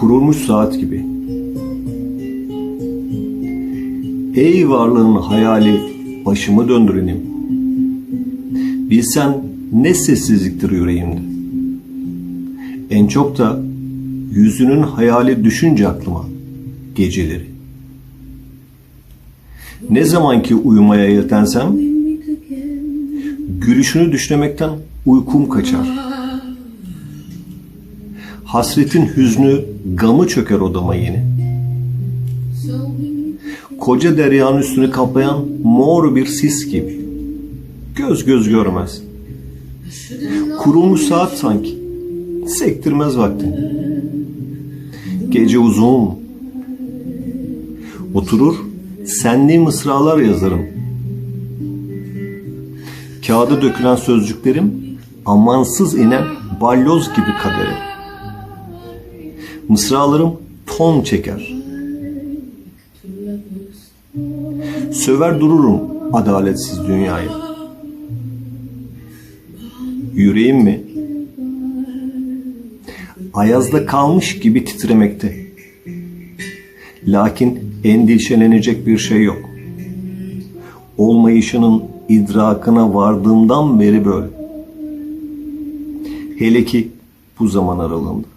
kurulmuş saat gibi. Ey varlığın hayali başımı döndürenim. Bilsen ne sessizliktir yüreğimde. En çok da yüzünün hayali düşünce aklıma geceleri. Ne zaman ki uyumaya yeltensem gülüşünü düşünmekten uykum kaçar. Hasretin hüznü, gamı çöker odama yeni. Koca deryanın üstünü kaplayan mor bir sis gibi. Göz göz görmez. Kurulmuş saat sanki. Sektirmez vaktini. Gece uzun. Oturur, senli mısralar yazarım. Kağıda dökülen sözcüklerim amansız inen balyoz gibi kadere. Mısralarım ton çeker. Söver dururum adaletsiz dünyayı. Yüreğim mi? Ayazda kalmış gibi titremekte. Lakin endişelenecek bir şey yok. Olmayışının idrakına vardığımdan beri böyle. Hele ki bu zaman aralığında.